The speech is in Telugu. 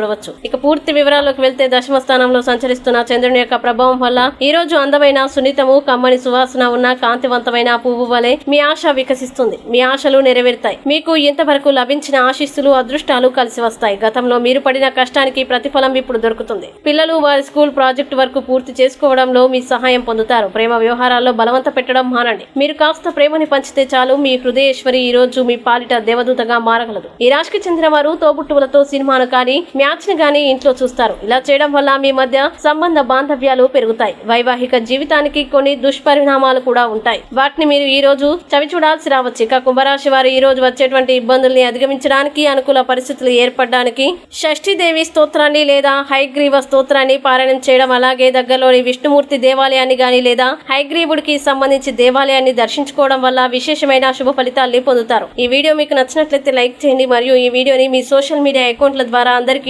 చూడవచ్చు. ఇక పూర్తి వివరాల్లోకి వెళ్తే దశమ స్థానంలో సంచరిస్తున్న చంద్రుని యొక్క ప్రభావం వల్ల ఈ రోజు అందమైన సున్నితము కమ్మని సువాసన ఉన్న కాంతివంతమైన పువ్వు వలె మీ ఆశ వికసిస్తుంది. మీ ఆశలు నెరవేరుతాయి. మీకు ఇంతవరకు లభించిన ఆశీస్సులు అదృష్టాలు కలిసి వస్తాయి. గతంలో మీరు పడిన కష్టానికి ప్రతిఫలం ఇప్పుడు దొరుకుతుంది. పిల్లలు వారి స్కూల్ ప్రాజెక్టు వరకు పూర్తి చేసుకోవడంలో మీ సహాయం పొందుతారు. ప్రేమ వ్యవహారాల్లో బలవంత పెట్టడం మానండి. మీరు కాస్త ప్రేమని పంచితే చాలు మీ హృదయేశ్వరి ఈ రోజు మీ పాలిట దేవదూతగా మారగలదు. ఈ రాశికి చెందిన వారు తోబుట్టువులతో సినిమాను కానీ మీ ని కానీ ఇంట్లో చూస్తారు. ఇలా చేయడం వల్ల మీ మధ్య సంబంధ బాంధవ్యాలు పెరుగుతాయి. వైవాహిక జీవితానికి కొన్ని దుష్పరిణామాలు కూడా ఉంటాయి. వాటిని మీరు ఈ రోజు చవి చూడాల్సి రావచ్చు. ఇక కుంభరాశి వారు ఈ రోజు వచ్చేటువంటి ఇబ్బందుల్ని అధిగమించడానికి అనుకూల పరిస్థితులు ఏర్పడడానికి షష్ఠీదేవి స్తోత్రాన్ని లేదా హైగ్రీవ స్తోత్రాన్ని పారాయణం చేయడం అలాగే దగ్గరలోని విష్ణుమూర్తి దేవాలయాన్ని గాని లేదా హైగ్రీవుడికి సంబంధించి దేవాలయాన్ని దర్శించుకోవడం వల్ల విశేషమైన శుభ ఫలితాల్ని పొందుతారు. ఈ వీడియో మీకు నచ్చినట్లయితే లైక్ చేయండి. మరియు ఈ వీడియోని మీ సోషల్ మీడియా అకౌంట్ల ద్వారా అందరికీ